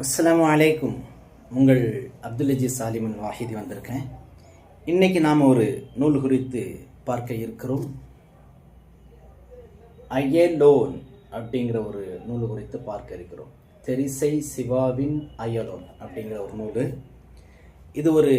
அஸ்லாம் அலைக்கும். உங்கள் அப்துல் அஜீஸ் சாலிமன் வாஹிதி வந்திருக்கேன் இன்றைக்கி நாம் ஒரு நூல் குறித்து பார்க்க இருக்கிறோம். அயலோன் அப்படிங்கிற ஒரு நூல் குறித்து பார்க்க இருக்கிறோம். தெரிசை சிவாவின் அயலோன் அப்படிங்கிற ஒரு நூல். இது ஒரு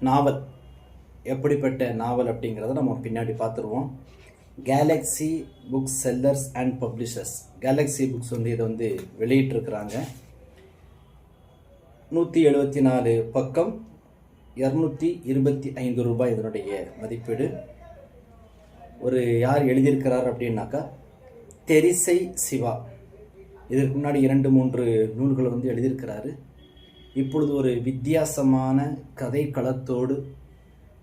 நாவல். எப்படிப்பட்ட நாவல் அப்படிங்கிறத நம்ம பின்னாடி பார்த்துருவோம். Galaxy books sellers and publishers Galaxy books வந்து இதை வந்து வெளியிட்டிருக்கிறாங்க. நூற்றி எழுபத்தி நாலு பக்கம் இரநூத்தி இருபத்தி ஐந்து ரூபாய் இதனுடைய மதிப்பீடு. ஒரு யார் எழுதியிருக்கிறார் அப்படின்னாக்கா தெரிசை சிவா. இதற்கு முன்னாடி இரண்டு மூன்று நூல்களை வந்து எழுதியிருக்கிறாரு. இப்பொழுது ஒரு வித்தியாசமான கதை களத்தோடு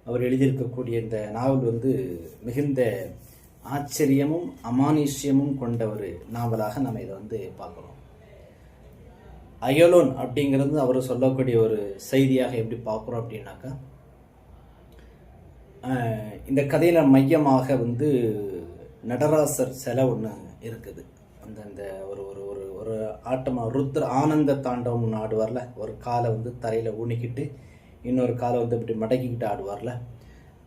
அவர் எழுதியிருக்கக்கூடிய இந்த நாவல் வந்து மிகுந்த ஆச்சரியமும் அமானுஷ்யமும் கொண்ட ஒரு நாவலாக நம்ம இதை வந்து பார்க்குறோம். அயலோன் அப்படிங்கிறது அவர் சொல்லக்கூடிய ஒரு செய்தியாக எப்படி பார்க்குறோம் அப்படின்னாக்கா இந்த கதையில் மையமாக வந்து நடராசர் சிலை ஒன்று இருக்குது. அந்த அந்த ஒரு ஒரு ஒரு ஒரு ஆட்டமாக ருத்ர ஆனந்த தாண்டவம் ஒன்று ஆடுவார்ல ஒரு காலை வந்து தரையில் ஊனிக்கிட்டு இன்னொரு காலை வந்து இப்படி மடக்கிக்கிட்டு ஆடுவார்ல.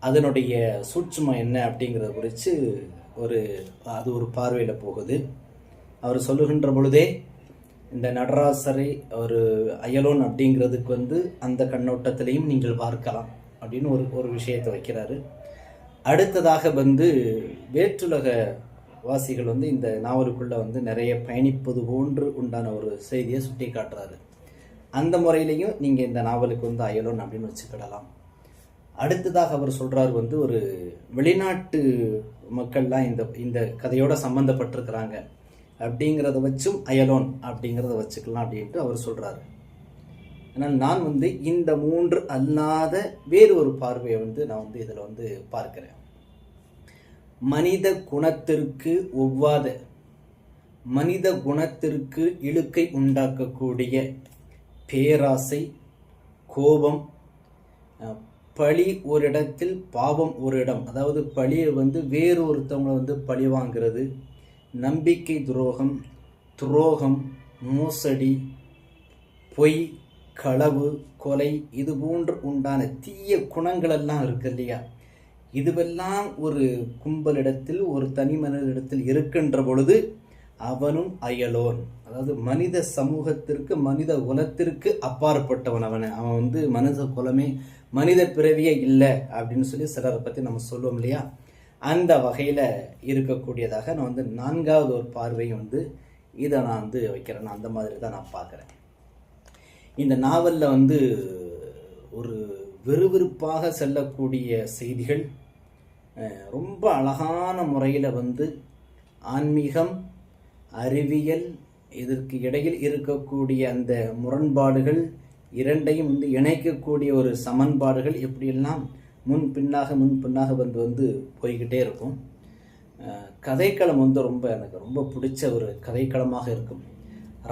அதனுடைய சூட்சுமம் என்ன அப்படிங்கிறத குறித்து ஒரு அது ஒரு பார்வையில் போகுது. அவர் சொல்லுகின்ற பொழுதே இந்த நடராசரை ஒரு அயலோன் அப்படிங்கிறதுக்கு வந்து அந்த கண்ணோட்டத்திலையும் நீங்கள் பார்க்கலாம் அப்படின்னு ஒரு ஒரு விஷயத்தை வைக்கிறாரு. அடுத்ததாக வந்து வேற்றுலக வாசிகள் வந்து இந்த நாவலுக்குள்ளே வந்து நிறைய பயணிப்பது போன்று உண்டான ஒரு செய்தியை சுட்டி காட்டுறாரு. அந்த முறையிலையும் நீங்கள் இந்த நாவலுக்கு வந்து அயலோன் அப்படின்னு வச்சுக்கிடலாம். அடுத்ததாக அவர் சொல்கிறார் வந்து ஒரு வெளிநாட்டு மக்கள்லாம் இந்த இந்த கதையோட சம்மந்தப்பட்டிருக்கிறாங்க அப்படிங்கிறத வச்சும் அயலோன் அப்படிங்கிறத வச்சுக்கலாம் அப்படின்ட்டு அவர் சொல்கிறாரு ஆனால் நான் வந்து இந்த மூன்று அல்லாத வேறு ஒரு பார்வையை வந்து நான் வந்து இதில் வந்து பார்க்கிறேன். மனித குணத்திற்கு ஒவ்வாத மனித குணத்திற்கு இழுக்கை உண்டாக்கக்கூடிய பேராசை கோபம் பழி ஒரு இடத்தில் பாவம் ஒரு இடம். அதாவது பழியை வந்து வேறு ஒருத்தவங்களை வந்து பழி வாங்கிறது நம்பிக்கை துரோகம் துரோகம் மோசடி பொய் களவு கொலை இது போன்று உண்டான தீய குணங்களெல்லாம் இருக்கு இல்லையா? இதுவெல்லாம் ஒரு கும்பலிடத்தில் ஒரு தனி மனிதனிடத்தில் இருக்கின்ற பொழுது அவனும் அயலோன். அதாவது மனித சமூகத்திற்கு மனித குலத்திற்கு அப்பாற்பட்டவன் அவன். அவன் வந்து மனித குலமே மனித பிறவியே இல்லை அப்படின்னு சொல்லி சிலரை பற்றி நம்ம சொல்லுவோம் இல்லையா? அந்த வகையில் இருக்கக்கூடியதாக நான் வந்து நான்காவது ஒரு பார்வையும் வந்து இதை நான் வந்து வைக்கிறேன். அந்த மாதிரி தான் நான் பார்க்குறேன். இந்த நாவலில் வந்து ஒரு விறுவிறுப்பாக செல்லக்கூடிய செய்திகள் ரொம்ப அழகான முறையில் வந்து ஆன்மீகம் அறிவியல் இதற்கு இடையில் இருக்கக்கூடிய அந்த முரண்பாடுகள் இரண்டையும் வந்து இணைக்கக்கூடிய ஒரு சமன்பாடுகள் எப்படியெல்லாம் முன் பின்னாக முன் பின்னாக வந்து வந்து போய்கிட்டே இருக்கும். கதைக்களம் வந்து ரொம்ப எனக்கு ரொம்ப பிடிச்ச ஒரு கதைக்களமாக இருக்கும்.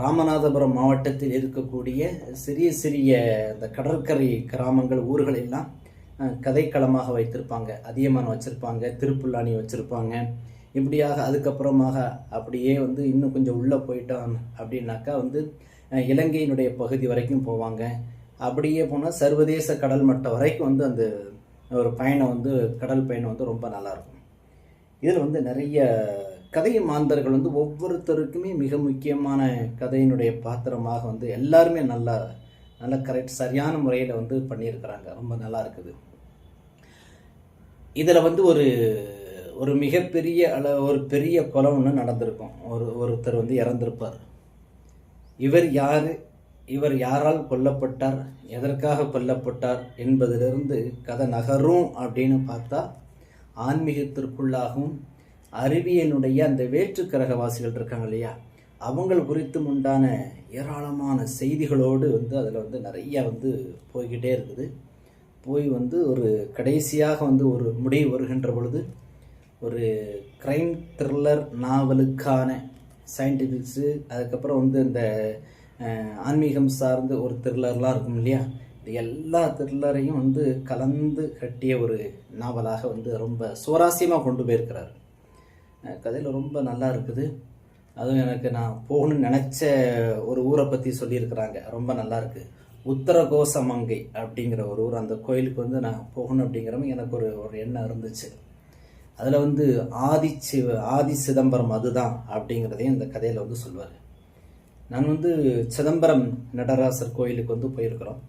ராமநாதபுரம் மாவட்டத்தில் இருக்கக்கூடிய சிறிய சிறிய இந்த கடற்கரை கிராமங்கள் ஊர்கள் எல்லாம் கதைக்களமாக வைத்திருப்பாங்க. அதியமான் வச்சுருப்பாங்க திருப்புல்லானி வச்சுருப்பாங்க. இப்படியாக அதுக்கப்புறமாக அப்படியே வந்து இன்னும் கொஞ்சம் உள்ளே போயிட்டோம் அப்படின்னாக்கா வந்து இலங்கையினுடைய பகுதி வரைக்கும் போவாங்க. அப்படியே போனால் சர்வதேச கடல் மட்டம் வரைக்கும் வந்து அந்த ஒரு பயணம் வந்து கடல் பயணம் வந்து ரொம்ப நல்லாயிருக்கும். இதில் வந்து நிறைய கதை மாந்தர்கள் வந்து ஒவ்வொருத்தருக்குமே மிக முக்கியமான கதையினுடைய பாத்திரமாக வந்து எல்லாருமே நல்லா நல்ல கரெக்ட் சரியான முறையில் வந்து பண்ணியிருக்கிறாங்க. ரொம்ப நல்லா இருக்குது இதில் வந்து ஒரு ஒரு மிகப்பெரிய அள ஒரு பெரிய கொலை ஒன்று நடந்திருக்கும். ஒரு ஒருத்தர் வந்து இறந்திருப்பார். இவர் யார்? இவர் யாரால் கொல்லப்பட்டார் எதற்காக கொல்லப்பட்டார் என்பதிலிருந்து கதை நகரும் அப்படின்னு பார்த்தா ஆன்மீகத்திற்குள்ளாகவும் அறிவியலுடைய அந்த வேற்றுக்கிரகவாசிகள் இருக்காங்க இல்லையா? அவங்கள் குறித்தும் உண்டான ஏராளமான செய்திகளோடு வந்து அதில் வந்து நிறைய வந்து போய்கிட்டே இருக்குது. போய் வந்து ஒரு கடைசியாக வந்து ஒரு முடிவு வருகின்ற பொழுது ஒரு க்ரைம் த்ரில்லர் நாவலுக்கான சயின்டிஃபிக்ஸு அதுக்கப்புறம் வந்து இந்த ஆன்மீகம் சார்ந்த ஒரு த்ரில்லர்லாம் இருக்கும் இல்லையா? இந்த எல்லா த்ரில்லரையும் வந்து கலந்து கட்டிய ஒரு நாவலாக வந்து ரொம்ப சுவாரஸ்யமாக கொண்டு போயிருக்கிறார். கதையில் ரொம்ப நல்லா இருக்குது. அதுவும் எனக்கு நான் போகணும்னு நினச்ச ஒரு ஊரை பற்றி சொல்லியிருக்கிறாங்க. ரொம்ப நல்லா இருக்குது உத்தரகோசமங்கை அப்படிங்கிற ஒரு ஊர். அந்த கோயிலுக்கு வந்து நான் போகணும் அப்படிங்கிறவங்க எனக்கு ஒரு ஒரு எண்ணம் இருந்துச்சு. அதில் வந்து ஆதி சிவ ஆதி சிதம்பரம் அதுதான் அப்படிங்கிறதையும் இந்த கதையில் வந்து சொல்வார். நான் வந்து சிதம்பரம் நடராசர் கோயிலுக்கு வந்து போயிருக்கிறோம்.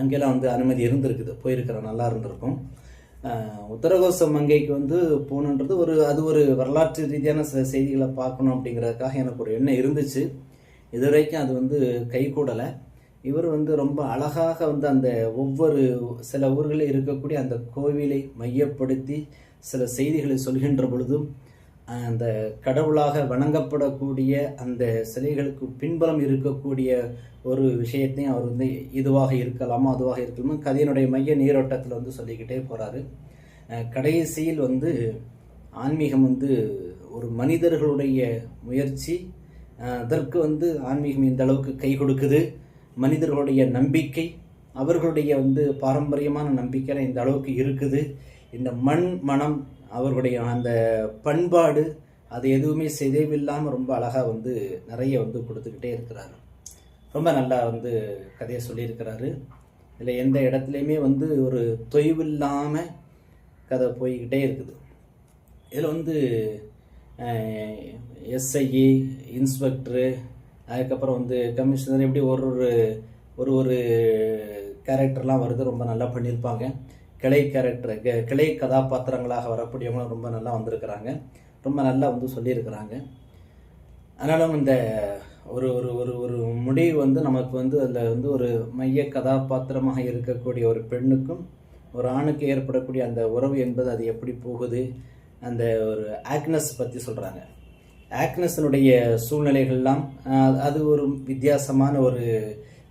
அங்கெல்லாம் வந்து அனுமதி இருந்திருக்குது. போயிருக்கிறோம். நல்லா இருந்திருக்கும். உத்தரகோச மங்கைக்கு வந்து போகணுன்றது ஒரு அது ஒரு வரலாற்று ரீதியான சில செய்திகளை பார்க்கணும் அப்படிங்கிறதுக்காக எனக்கு ஒரு எண்ணம் இருந்துச்சு. இதுவரைக்கும் அது வந்து கை கூடலை இவர் வந்து ரொம்ப அழகாக வந்து அந்த ஒவ்வொரு சில ஊர்களில் இருக்கக்கூடிய அந்த கோவிலை மையப்படுத்தி சில செய்திகளை சொல்கின்ற பொழுதும் அந்த கடவுளாக வணங்கப்படக்கூடிய அந்த சிலைகளுக்கு பின்புலம் இருக்கக்கூடிய ஒரு விஷயத்தையும் அவர் வந்து இதுவாக இருக்கலாமா அதுவாக இருக்கலாமா? கதையினுடைய மைய நீரோட்டத்தில் வந்து சொல்லிக்கிட்டே போகிறாரு கடைசியில் வந்து ஆன்மீகம் வந்து ஒரு மனிதர்களுடைய முயற்சி அதற்கு வந்து ஆன்மீகம் இந்த அளவுக்கு கை கொடுக்குது. மனிதர்களுடைய நம்பிக்கை அவர்களுடைய வந்து பாரம்பரியமான நம்பிக்கையில் இந்த அளவுக்கு இருக்குது. இந்த மண் மனம் அவர்களுடைய அந்த பண்பாடு அது எதுவுமே சிதைவில்லாமல் ரொம்ப அழகாக வந்து நிறைய வந்து கொடுத்துக்கிட்டே இருக்கிறாரு. ரொம்ப நல்லா வந்து கதையை சொல்லியிருக்கிறாரு. இதில் எந்த இடத்துலையுமே வந்து ஒரு தொய்வில்லாமல் கதை போய்கிட்டே இருக்குது. இதில் வந்து எஸ்ஐஇ இன்ஸ்பெக்டரு அதுக்கப்புறம் வந்து கமிஷனர் எப்படி ஒரு ஒரு ஒரு ஒரு கேரக்டர்லாம் வருது ரொம்ப நல்லா பண்ணியிருப்பாங்க. கிளை கேரக்டர் க- கிளை கதாபாத்திரங்களாக வரக்கூடியவங்களும் ரொம்ப நல்லா வந்திருக்கிறாங்க. ரொம்ப நல்லா வந்து சொல்லியிருக்கிறாங்க. ஆனாலும் இந்த ஒரு ஒரு ஒரு ஒரு முடிவு வந்து நமக்கு வந்து அதில் வந்து ஒரு மைய கதாபாத்திரமாக இருக்கக்கூடிய ஒரு பெண்ணுக்கும் ஒரு ஆணுக்கு ஏற்படக்கூடிய அந்த உறவு என்பது அது எப்படி போகுது? அந்த ஒரு ஆக்னஸ் பற்றி சொல்கிறாங்க ஆக்னஸினுடைய சூழ்நிலைகள்லாம் அது ஒரு வித்தியாசமான ஒரு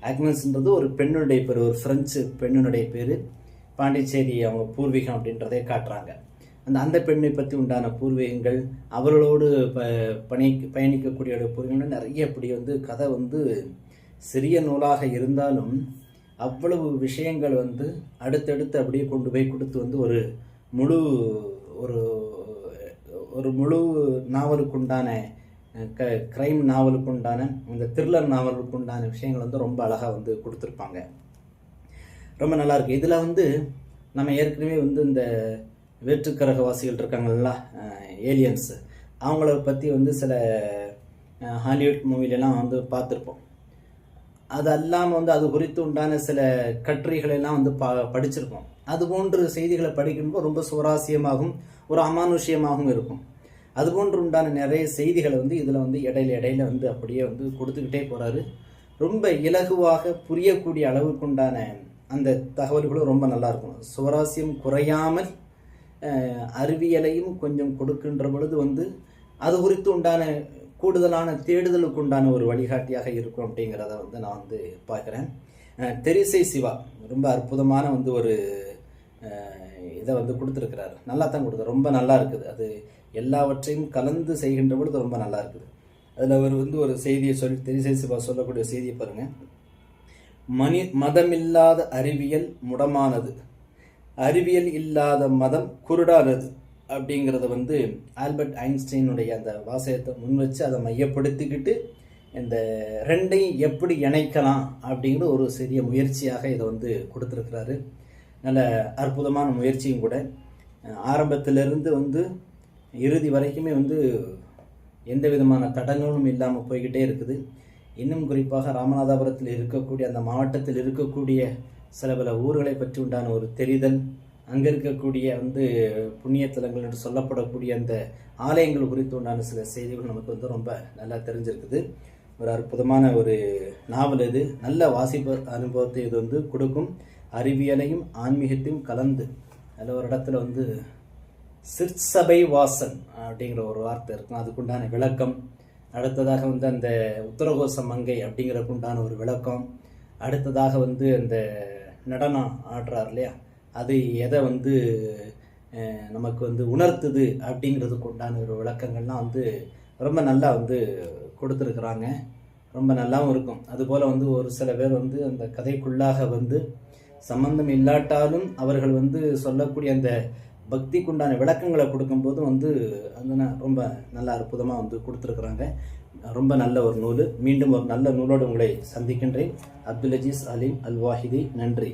ஆக்னஸ்ன்றது ஒரு பெண்ணுடைய பேர் ஒரு ஃப்ரெஞ்சு பெண்ணினுடைய பேர். பாண்டிச்சேரி அவங்க பூர்வீகம் அப்படின்றதே காட்டுறாங்க. அந்த அந்த பெண்ணை பற்றி உண்டான பூர்வீகங்கள் அவர்களோடு ப பணி பயணிக்கக்கூடிய பூர்வீகங்கள் நிறைய இப்படி வந்து கதை வந்து சிறிய நூலாக இருந்தாலும் அவ்வளவு விஷயங்கள் வந்து அடுத்தடுத்து அப்படியே கொண்டு போய் கொடுத்து வந்து ஒரு முழு ஒரு ஒரு முழு நாவலுக்குண்டான க கிரைம் நாவலுக்குண்டான இந்த த்ரில்லர் நாவலுக்குண்டான விஷயங்கள் வந்து ரொம்ப அழகாக வந்து கொடுத்துருப்பாங்க. ரொம்ப நல்லாயிருக்கு இதில் வந்து நம்ம ஏற்கனவே வந்து இந்த வேற்றுக்கரகவாசிகள் இருக்காங்கல்ல ஏலியன்ஸு அவங்கள பற்றி வந்து சில ஹாலிவுட் மூவிலெலாம் வந்து பார்த்துருப்போம். அது அல்லாமல் வந்து அது குறித்து உண்டான சில கட்டுரைகளெல்லாம் வந்து பா படிச்சிருப்போம். அது போன்ற செய்திகளை படிக்கும்போது ரொம்ப சுவாரஸ்யமாகவும் ஒரு அமானுஷ்யமாகவும் இருக்கும். அது போன்று உண்டான நிறைய செய்திகளை வந்து இதில் வந்து இடையில இடையில வந்து அப்படியே வந்து கொடுத்துக்கிட்டே போகிறாரு ரொம்ப இலகுவாக புரியக்கூடிய அளவுக்கு உண்டான அந்த தகவல்களும் ரொம்ப நல்லா இருக்கும். சுவராஸ்யம் குறையாமல் அறிவியலையும் கொஞ்சம் கொடுக்கின்ற பொழுது வந்து அது குறித்து உண்டான கூடுதலான தேடுதலுக்கு உண்டான ஒரு வழிகாட்டியாக இருக்கும் அப்படிங்கிறத வந்து நான் வந்து பார்க்குறேன். தெரிசை சிவா ரொம்ப அற்புதமான வந்து ஒரு இதை வந்து கொடுத்துருக்கிறாரு. நல்லா தான் கொடுத்தாரு ரொம்ப நல்லா இருக்குது. அது எல்லாவற்றையும் கலந்து செய்கின்ற பொழுது ரொம்ப நல்லா இருக்குது. அதில் அவர் வந்து ஒரு செய்தியை சொல்லி தெரிசை சிவா சொல்லக்கூடிய செய்தியை பாருங்கள் மனி மதமில்லாத அறிவியல் முடமானது. அறிவியல் இல்லாத மதம் குருடானது. அப்படிங்கிறத வந்து ஆல்பர்ட் ஐன்ஸ்டைனுடைய அந்த வாசகத்தை முன் வச்சு அதை மையப்படுத்திக்கிட்டு இந்த ரெண்டையும் எப்படி இணைக்கலாம் அப்படிங்கிற ஒரு சிறிய முயற்சியாக இதை வந்து கொடுத்துருக்கிறாரு. நல்ல அற்புதமான முயற்சியும் கூட. ஆரம்பத்திலிருந்து வந்து இறுதி வரைக்குமே வந்து எந்த விதமான தடங்களும் இல்லாமல் போய்கிட்டே இருக்குது. இன்னும் குறிப்பாக ராமநாதபுரத்தில் இருக்கக்கூடிய அந்த மாவட்டத்தில் இருக்கக்கூடிய சில பல ஊர்களை பற்றி உண்டான ஒரு தெரிதல் அங்கே இருக்கக்கூடிய வந்து புண்ணியத்தலங்கள் என்று சொல்லப்படக்கூடிய அந்த ஆலயங்கள் குறித்து உண்டான சில செய்திகள் நமக்கு வந்து ரொம்ப நல்லா தெரிஞ்சிருக்குது. ஒரு அற்புதமான ஒரு நாவல் இது. நல்ல வாசிப்பு அனுபவத்தை இது வந்து கொடுக்கும். அறிவியலையும் ஆன்மீகத்தையும் கலந்து அதில் ஒரு இடத்துல வந்து சிற்சபை வாசன் அப்படிங்கிற ஒரு வார்த்தை இருக்கும். அதுக்குண்டான விளக்கம் அடுத்ததாக வந்து அந்த உத்தரகோச மங்கை அப்படிங்கிறதுக்கு உண்டான ஒரு விளக்கம். அடுத்ததாக வந்து அந்த நடனம் ஆடுறார் இல்லையா? அது எதை வந்து நமக்கு வந்து உணர்த்துது அப்படிங்கிறதுக்கு உண்டான ஒரு விளக்கங்கள்லாம் வந்து ரொம்ப நல்லா வந்து கொடுத்துருக்குறாங்க. ரொம்ப நல்லாவும் இருக்கும். அதுபோல் வந்து ஒரு சில பேர் வந்து அந்த கதைக்குள்ளாக வந்து சம்பந்தம் இல்லாட்டாலும் அவர்கள் வந்து சொல்லக்கூடிய அந்த பக்திக்கு உண்டான விளக்கங்களை கொடுக்கும்போது வந்து வந்து ரொம்ப நல்ல அற்புதமாக வந்து கொடுத்துருக்குறாங்க. ரொம்ப நல்ல ஒரு நூல். மீண்டும் ஒரு நல்ல நூலோடு உங்களை சந்திக்கின்றேன். அப்துல் அஜீஸ் அலீம் அல் வாஹிதி நன்றி.